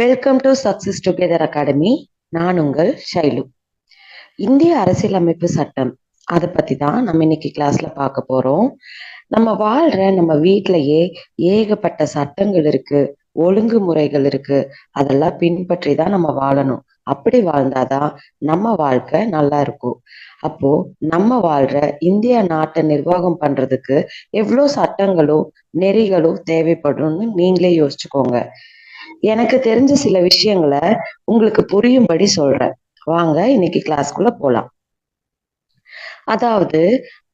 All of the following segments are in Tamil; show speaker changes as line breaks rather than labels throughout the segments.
Welcome to success together academy நான் உங்கள் ஷைலு. இந்திய அரசியலமைப்பு சட்டம் அதை பத்தி தான் நம்ம இன்னைக்கு கிளாஸ்ல பார்க்க போறோம். நம்ம வாழ்ற நம்ம வீட்டிலேயே ஏகப்பட்ட சட்டங்கள் இருக்கு ஒழுங்குமுறைகள் இருக்கு. அதெல்லாம் பின்பற்றி தான் நம்ம வாழணும். அப்படி வாழ்ந்தாதான் நம்ம வாழ்க்கை நல்லா இருக்கும். அப்போ நம்ம வாழ்ற இந்திய நாட்டை நிர்வாகம் பண்றதுக்கு எவ்வளோ சட்டங்களும் நெறிகளும் தேவைப்படும்னு நீங்களே யோசிச்சுக்கோங்க. எனக்கு தெரிஞ்ச சில விஷயங்களை உங்களுக்கு புரியும்படி சொல்றேன். வாங்க இன்னைக்கு கிளாஸ்க்குள்ள போலாம். அதாவது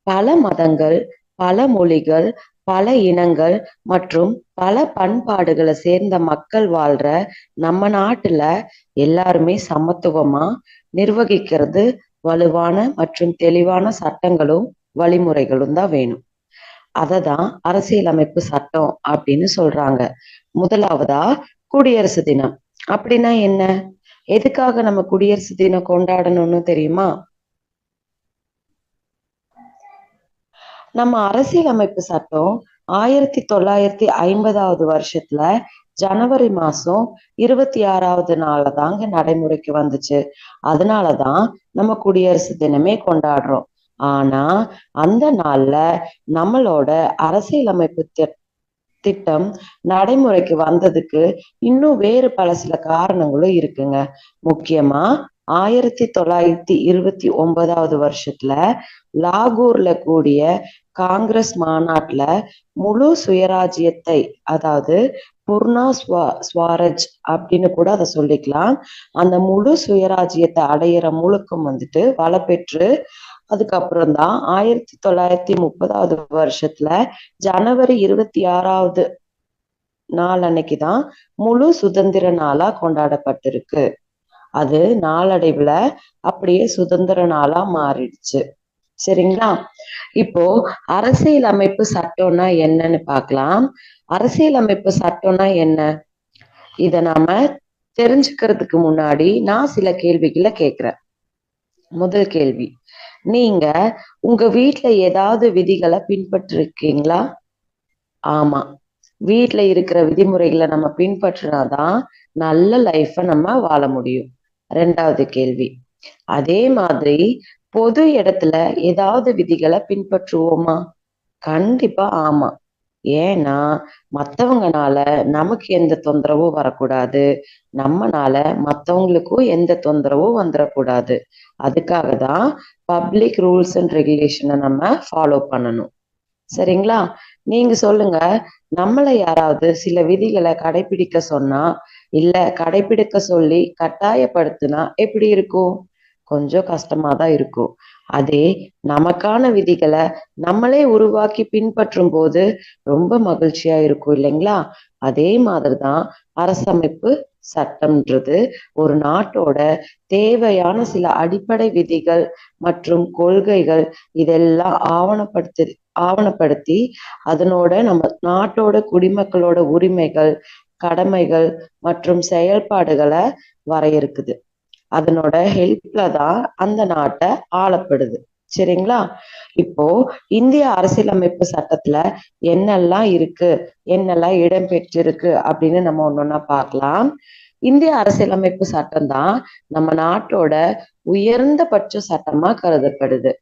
பல மதங்கள் பல மொழிகள் பல இனங்கள் மற்றும் பல பண்பாடுகளை சேர்ந்த மக்கள் வாழ்ற நம்ம நாட்டுல எல்லாருமே சமத்துவமா நிர்வகிக்கிறது வலுவான மற்றும் தெளிவான சட்டங்களும் வழிமுறைகளும் தான் வேணும். அதை தான் அரசியலமைப்பு சட்டம் அப்படின்னு சொல்றாங்க. முதலாவதா குடியரசு தினம். அப்படின்னா என்ன? எதுக்காக நம்ம குடியரசு தினம் கொண்டாடணும்னு தெரியுமா? நம்ம அரசியலமைப்பு சட்டம் ஆயிரத்தி தொள்ளாயிரத்தி ஐம்பதாவது வருஷத்துல ஜனவரி மாசம் இருபத்தி ஆறாவது நாள்ல தாங்க நடைமுறைக்கு வந்துச்சு. அதனாலதான் நம்ம குடியரசு தினமே கொண்டாடுறோம். ஆனா அந்த நாள்ல நம்மளோட அரசியலமைப்பு திட்டம் நடைமுறைக்கு வந்ததுக்கு இன்னும் வேறு பல சில காரணங்களும் இருக்குங்க. முக்கியமா ஆயிரத்தி தொள்ளாயிரத்தி இருபத்தி ஒன்பதாவது வருஷத்துல லாகூர்ல கூடிய காங்கிரஸ் மாநாட்டுல முழு சுயராஜ்யத்தை அதாவது பூர்ணா ஸ்வா ஸ்வராஜ் அப்படின்னு கூட அதை சொல்லிக்கலாம். அந்த முழு சுயராஜ்யத்தை அடையிற முழுக்கம் வந்துட்டு வளப்பெற்று அதுக்கப்புறம் தான் ஆயிரத்தி தொள்ளாயிரத்தி முப்பதாவது வருஷத்துல ஜனவரி இருபத்தி ஆறாவது நாள் அன்னைக்குதான் முழு சுதந்திர நாளா கொண்டாடப்பட்டிருக்கு. அது நாளடைவுல அப்படியே சுதந்திர நாளா மாறிடுச்சு. சரிங்களா? இப்போ அரசியல் அமைப்பு சட்டம்னா என்னன்னு பார்க்கலாம். அரசியல் அமைப்பு சட்டம்னா என்ன? இத நாம தெரிஞ்சுக்கிறதுக்கு முன்னாடி நான் சில கேள்விகளை கேக்குறேன் முதல் கேள்வி. நீங்க உங்க வீட்டுல ஏதாவது விதிகளை பின்பற்றிருக்கீங்களா? ஆமா. வீட்டுல இருக்கிற விதிமுறைகளை நம்ம பின்பற்றினாதான் நல்ல லைஃப நம்ம வாழ முடியும். ரெண்டாவது கேள்வி. அதே மாதிரி பொது இடத்துல ஏதாவது விதிகளை பின்பற்றுவோமா? கண்டிப்பா ஆமா. ஏன்னா மத்தவங்கனால நமக்கு எந்த தொந்தரவும் வரக்கூடாது. நம்மனால மத்தவங்களுக்கும் எந்த தொந்தரவும் வந்துடக்கூடாது அதுக்காக தான் பப்ளிக் ரூல்ஸ் அண்ட் ரெகுலேஷனை நம்ம ஃபாலோ பண்ணணும். சரிங்களா? நீங்க சொல்லுங்க நம்மளை யாராவது சில விதிகளை கடைபிடிக்க சொன்னா இல்ல கடைபிடிக்க சொல்லி கட்டாயப்படுத்தினா எப்படி இருக்கும்? கொஞ்சம் கஷ்டமா தான் இருக்கும். அதே நமக்கான விதிகளை நம்மளே உருவாக்கி பின்பற்றும் போது ரொம்ப மகிழ்ச்சியா இருக்கும் இல்லைங்களா? அதே மாதிரிதான் அரசமைப்பு சட்டம்ன்றது. ஒரு நாட்டோட தேவையான சில அடிப்படை விதிகள் மற்றும் கொள்கைகள் இதெல்லாம் ஆவணப்படுத்து ஆவணப்படுத்தி அதனோட நம்ம நாட்டோட குடிமக்களோட உரிமைகள் கடமைகள் மற்றும் செயல்பாடுகளை வரையறுக்குது. அதனோட ஹெல்ப்ல தான் அந்த நாட்டை ஆளப்படுது. சரிங்களா? இப்போ இந்திய அரசியலமைப்பு சட்டத்துல என்னெல்லாம் இருக்கு? என்னெல்லாம் இடம் பெற்றிருக்கு? அப்படின்னு நம்ம ஒன்னொன்னா பார்க்கலாம். இந்திய அரசியலமைப்பு சட்டம் தான் நம்ம நாட்டோட உயர்ந்தபட்ச சட்டமா கருதப்படுது.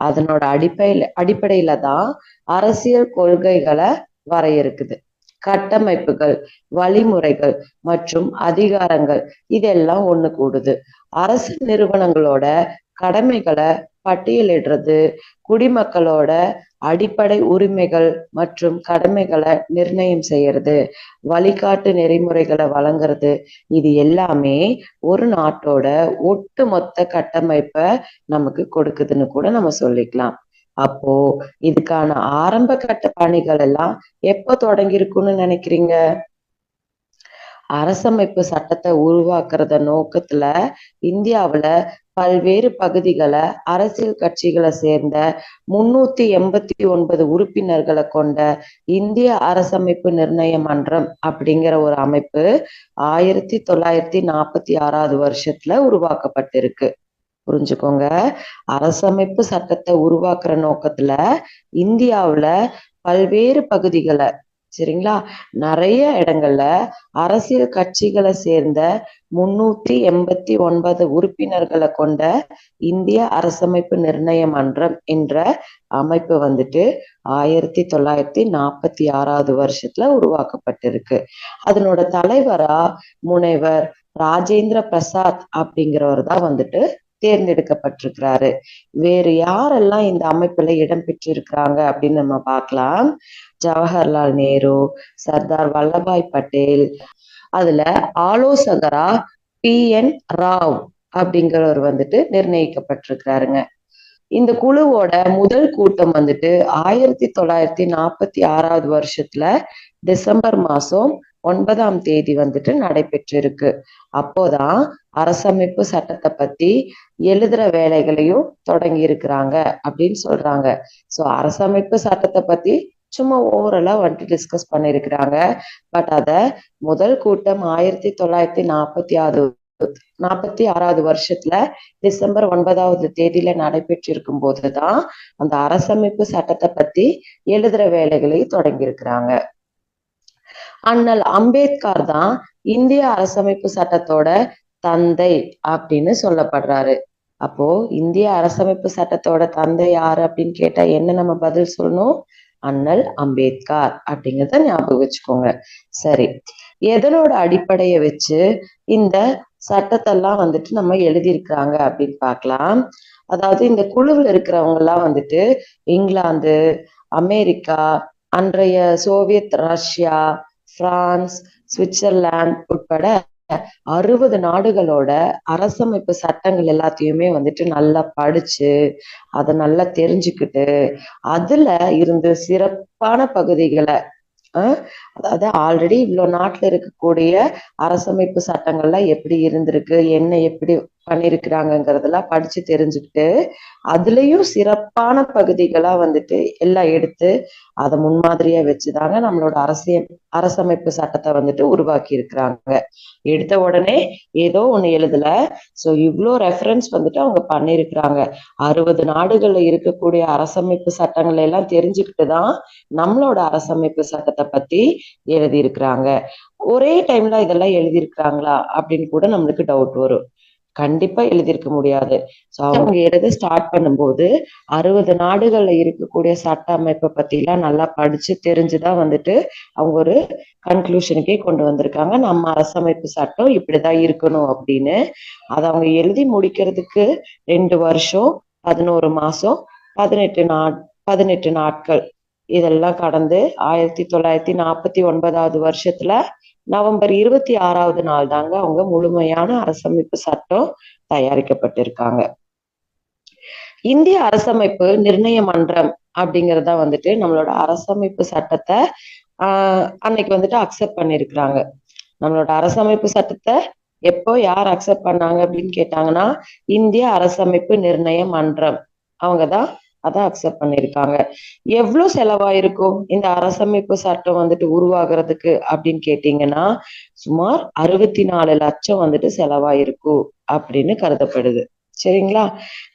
அதனோட அடிப்படையில அடிப்படையில தான் அரசியல் கொள்கைகளை வரையறுக்குது. கட்டமைப்புகள் வழிமுறைகள் மற்றும் அதிகாரங்கள் இதெல்லாம் ஒண்ணு கூடுது. அரசு நிறுவனங்களோட கடமைகளை பட்டியலிடுறது குடிமக்களோட அடிப்படை உரிமைகள் மற்றும் கடமைகளை நிர்ணயம் செய்யறது வழிகாட்டு நெறிமுறைகளை வழங்குறது இது எல்லாமே ஒரு நாட்டோட ஒட்டுமொத்த கட்டமைப்பை நமக்கு கொடுக்குதுன்னு கூட நம்ம சொல்லிக்கலாம். அப்போ இதுக்கான ஆரம்ப கட்ட பணிகள் எல்லாம் எப்ப தொடங்கியிருக்குன்னு நினைக்கிறீங்க? அரசமைப்பு சட்டத்தை உருவாக்குறத நோக்கத்துல இந்தியாவுல பல்வேறு பகுதிகளை அரசியல் கட்சிகளை சேர்ந்த முன்னூத்தி எண்பத்தி ஒன்பது உறுப்பினர்களை கொண்ட இந்திய அரசமைப்பு நிர்ணய மன்றம் அப்படிங்கிற ஒரு அமைப்பு ஆயிரத்தி தொள்ளாயிரத்தி நாற்பத்தி ஆறாவது வருஷத்துல உருவாக்கப்பட்டிருக்கு. புரிஞ்சுக்கோங்க. அரசமைப்பு சட்டத்தை உருவாக்குற நோக்கத்துல இந்தியாவுல பல்வேறு பகுதிகளை சரிங்களா? நிறைய இடங்கள்ல அரசியல் கட்சிகளை சேர்ந்த முன்னூத்தி எண்பத்தி ஒன்பது உறுப்பினர்களை கொண்ட இந்திய அரசமைப்பு நிர்ணய மன்றம் என்ற அமைப்பு வந்துட்டு ஆயிரத்தி தொள்ளாயிரத்தி நாற்பத்தி ஆறாவது வருஷத்துல உருவாக்கப்பட்டிருக்கு. அதனோட தலைவரா முனைவர் ராஜேந்திர பிரசாத் அப்படிங்கிறவர் தான் வந்துட்டு தேர்ந்தெடுக்கப்பட்டிருக்கிறாரு. வேறு யாரெல்லாம் இந்த அமைப்புல இடம் பெற்றிருக்கிறாங்க அப்படின்னு நம்ம பார்க்கலாம். ஜவஹர்லால் நேரு சர்தார் வல்லபாய் பட்டேல். அதுல ஆலோசகரா பி என் ராவ் அப்படிங்கிறவர் வந்துட்டு நிர்ணயிக்கப்பட்டிருக்கிறாருங்க. இந்த குழுவோட முதல் கூட்டம் வந்துட்டு ஆயிரத்தி தொள்ளாயிரத்தி நாற்பத்தி ஆறாவது வருஷத்துல டிசம்பர் மாசம் ஒன்பதாம் தேதி வந்துட்டு நடைபெற்றிருக்கு. அப்போதான் அரசமைப்பு சட்டத்தை பத்தி எழுதுற வேலைகளையும் தொடங்கி இருக்கிறாங்க அப்படின்னு சொல்றாங்க. சோ அரசமைப்பு சட்டத்தை பத்தி சும்மா ஓவரலா வந்துட்டு டிஸ்கஸ் பண்ணிருக்கிறாங்க. பட் அத முதல் கூட்டம் ஆயிரத்தி தொள்ளாயிரத்தி நாற்பத்தி ஆறு நாற்பத்தி ஆறாவது வருஷத்துல டிசம்பர் ஒன்பதாவது தேதியில நடைபெற்றிருக்கும் போதுதான் அந்த அரசமைப்பு சட்டத்தை பத்தி எழுதுற வேலைகளை தொடங்கி இருக்கிறாங்க அண்ணல் அம்பேத்கர் தான் இந்திய அரசமைப்பு சட்டத்தோட தந்தை அப்படின்னு சொல்லப்படுறாரு. அப்போ இந்திய அரசமைப்பு சட்டத்தோட தந்தை யாரு அப்படின்னு கேட்டா என்ன நம்ம பதில் சொல்லணும்? அண்ணல் அம்பேத்கர் அப்படிங்கிறத ஞாபகம் வச்சுக்கோங்க. சரி எதனோட அடிப்படையை வச்சு இந்த சட்டத்தெல்லாம் வந்துட்டு நம்ம எழுதியிருக்கிறாங்க அப்படின்னு பார்க்கலாம். அதாவது இந்த குழுவில் இருக்கிறவங்க எல்லாம் வந்துட்டு இங்கிலாந்து அமெரிக்கா அன்றைய சோவியத் ரஷ்யா பிரான்ஸ் சுவிட்சர்லாந்து உட்பட அறுபது நாடுகளோட அரசமைப்பு சட்டங்கள் எல்லாத்தையுமே வந்துட்டு நல்லா படிச்சு அதை நல்லா தெரிஞ்சுக்கிட்டு அதுல இருந்து சிறப்பான பகுதிகளை அதாவது ஆல்ரெடி இவ்வளவு நாட்டுல இருக்கக்கூடிய அரசமைப்பு சட்டங்கள்லாம் எப்படி இருந்திருக்கு என்ன எப்படி பண்ணியிருக்கிறாங்கிறதெல்லாம் படிச்சு தெரிஞ்சுக்கிட்டு அதுலயும் சிறப்பான பகுதிகளா வந்துட்டு எல்லாம் எடுத்து அதை முன்மாதிரியா வச்சுதாங்க நம்மளோட அரசியல் அரசமைப்பு சட்டத்தை வந்துட்டு உருவாக்கி இருக்கிறாங்க எடுத்த உடனே ஏதோ ஒண்ணு எழுதல. சோ இவ்வளோ ரெஃபரன்ஸ் வந்துட்டு அவங்க பண்ணிருக்கிறாங்க அறுபது நாடுகள்ல இருக்கக்கூடிய அரசமைப்பு சட்டங்களை எல்லாம் தெரிஞ்சுக்கிட்டு தான் நம்மளோட அரசமைப்பு சட்டத்தை பத்தி எழுதியிருக்கிறாங்க. ஒரே டைம்ல இதெல்லாம் எழுதியிருக்கிறாங்களா அப்படின்னு கூட நம்மளுக்கு டவுட் வரும். கண்டிப்பா எழுதியிருக்க முடியாது. சோ அவங்க எழுத ஸ்டார்ட் பண்ணும்போது அறுபது நாடுகள்ல இருக்கக்கூடிய சட்ட அமைப்பை பத்தி எல்லாம் நல்லா படிச்சு தெரிஞ்சுதான் வந்துட்டு அவங்க ஒரு கன்க்ளூஷனுக்கே கொண்டு வந்திருக்காங்க. நம்ம அரசமைப்பு சட்டம் இப்படிதான் இருக்கணும் அப்படின்னு. அதை அவங்க எழுதி முடிக்கிறதுக்கு ரெண்டு வருஷம் பதினோரு மாசம் பதினெட்டு நாட் பதினெட்டு நாட்கள். இதெல்லாம் கடந்து ஆயிரத்தி தொள்ளாயிரத்தி நாற்பத்தி ஒன்பதாவது வருஷத்துல நவம்பர் இருபத்தி ஆறாவது நாள் தாங்க அவங்க முழுமையான அரசமைப்பு சட்டம் தயாரிக்கப்பட்டிருக்காங்க. இந்திய அரசமைப்பு நிர்ணய மன்றம் அப்படிங்கறத வந்துட்டு நம்மளோட அரசமைப்பு சட்டத்தை ஆஹ் அன்னைக்கு வந்துட்டு அக்செப்ட் பண்ணிருக்கிறாங்க. நம்மளோட அரசமைப்பு சட்டத்தை எப்போ யார் அக்செப்ட் பண்ணாங்க அப்படின்னு கேட்டாங்கன்னா இந்திய அரசமைப்பு நிர்ணய மன்றம். அவங்கதான் அதை அக்செப்ட் பண்ணிருக்காங்க. எவ்வளவு செலவாயிருக்கும்? இந்த அரசமைப்பு சட்டம் வந்துட்டு உருவாகிறதுக்கு அப்படின்னு கேட்டீங்கன்னா சுமார் அறுபத்தி நாலு லட்சம் வந்துட்டு செலவாயிருக்கும் அப்படின்னு கருதப்படுது. சரிங்களா?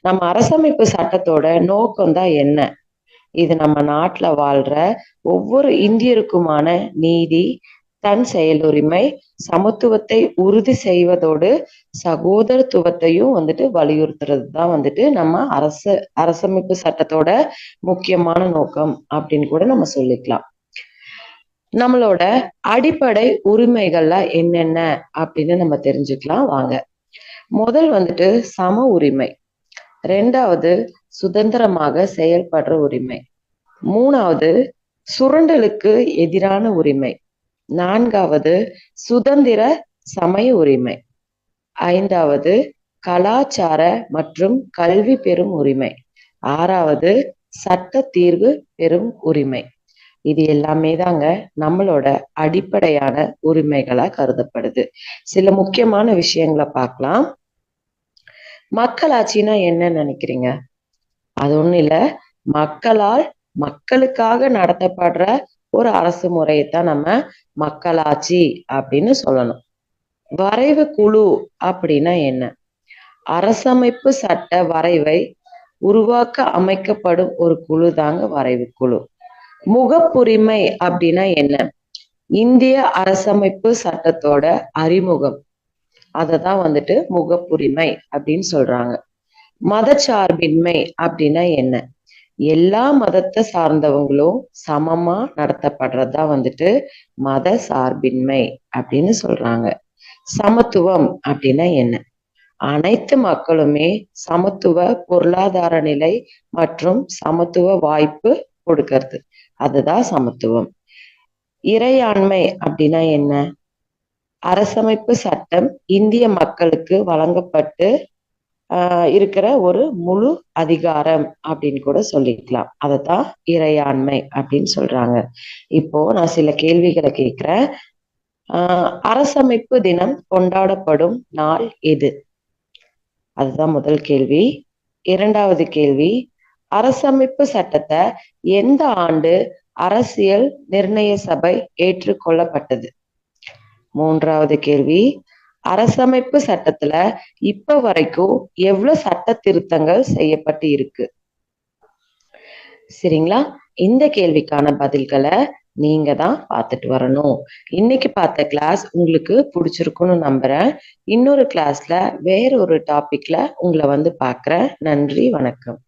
நம்ம அரசமைப்பு சட்டத்தோட நோக்கம் தான் என்ன? இது நம்ம நாட்டுல வாழ்ற ஒவ்வொரு இந்தியருக்குமான நீதி தன் செயலுரிமை சமத்துவத்தை உறுதி செய்வதோடு சகோதரத்துவத்தையும் வந்துட்டு வலியுறுத்துறது தான் வந்துட்டு நம்ம அரசு அரசமைப்பு சட்டத்தோட முக்கியமான நோக்கம் அப்படின்னு கூட நம்ம சொல்லிக்கலாம். நம்மளோட அடிப்படை உரிமைகள்ல என்னென்ன அப்படின்னு நம்ம தெரிஞ்சுக்கலாம் வாங்க. முதல் வந்துட்டு சம உரிமை. ரெண்டாவது சுதந்திரமாக செயல்படுற உரிமை. மூணாவது சுரண்டலுக்கு எதிரான உரிமை. நான்காவது சுதந்திர சமய உரிமை. ஐந்தாவது கலாச்சார மற்றும் கல்வி பெறும் உரிமை. ஆறாவது சட்ட தீர்வு பெறும் உரிமை. இது எல்லாமே தாங்க நம்மளோட அடிப்படையான உரிமைகளா கருதப்படுது. சில முக்கியமான விஷயங்களை பார்க்கலாம். மக்களாட்சினா என்ன நினைக்கிறீங்க? அது ஒண்ணு இல்ல. மக்களால் மக்களுக்காக நடத்தப்படுற ஒரு அரசு முறையைத்தான் நம்ம மக்களாட்சி அப்படின்னு சொல்லணும். வரைவு குழு அப்படின்னா என்ன? அரசமைப்பு சட்ட வரைவை உருவாக்க அமைக்கப்படும் ஒரு குழு தாங்க வரைவு குழு. முகப்புரிமை அப்படின்னா என்ன? இந்திய அரசமைப்பு சட்டத்தோட அறிமுகம். அததான் வந்துட்டு முகப்புரிமை அப்படின்னு சொல்றாங்க. மதச்சார்பின்மை அப்படின்னா என்ன? எல்லா மதத்தை சார்ந்தவங்களும் சமமா நடத்தப்படுறதா வந்துட்டு மத சார்பின்மை அப்படின்னு சொல்றாங்க. சமத்துவம் அப்படின்னா என்ன? அனைத்து மக்களுமே சமத்துவ பொருளாதார நிலை மற்றும் சமத்துவ வாய்ப்பு கொடுக்கறது. அதுதான் சமத்துவம். இறையாண்மை அப்படின்னா என்ன? அரசமைப்பு சட்டம் இந்திய மக்களுக்கு வழங்கப்பட்டு இருக்கிற ஒரு முழு அதிகாரம் அப்படின்னு கூட சொல்லிக்கலாம். அதைத்தான் இறையாண்மை அப்படின்னு சொல்றாங்க. இப்போ நான் சில கேள்விகளை கேட்கிறேன். ஆஹ் அரசமைப்பு தினம் கொண்டாடப்படும் நாள் எது? அதுதான் முதல் கேள்வி. இரண்டாவது கேள்வி அரசமைப்பு சட்டத்தை எந்த ஆண்டு அரசியல் நிர்ணய சபை ஏற்றுக்கொள்ளப்பட்டது? மூன்றாவது கேள்வி அரசமைப்பு சட்டத்துல இப்ப வரைக்கும் எவ்வளவு சட்ட திருத்தங்கள் செய்யப்பட்டு இருக்கு? சரிங்களா? இந்த கேள்விக்கான பதில்களை நீங்க தான் பார்த்துட்டு வரணும். இன்னைக்கு பார்த்த கிளாஸ் உங்களுக்கு பிடிச்சிருக்குன்னு நம்புறேன். இன்னொரு கிளாஸ்ல வேற ஒரு டாபிக்ல உங்களை வந்து பாக்குறேன் நன்றி வணக்கம்.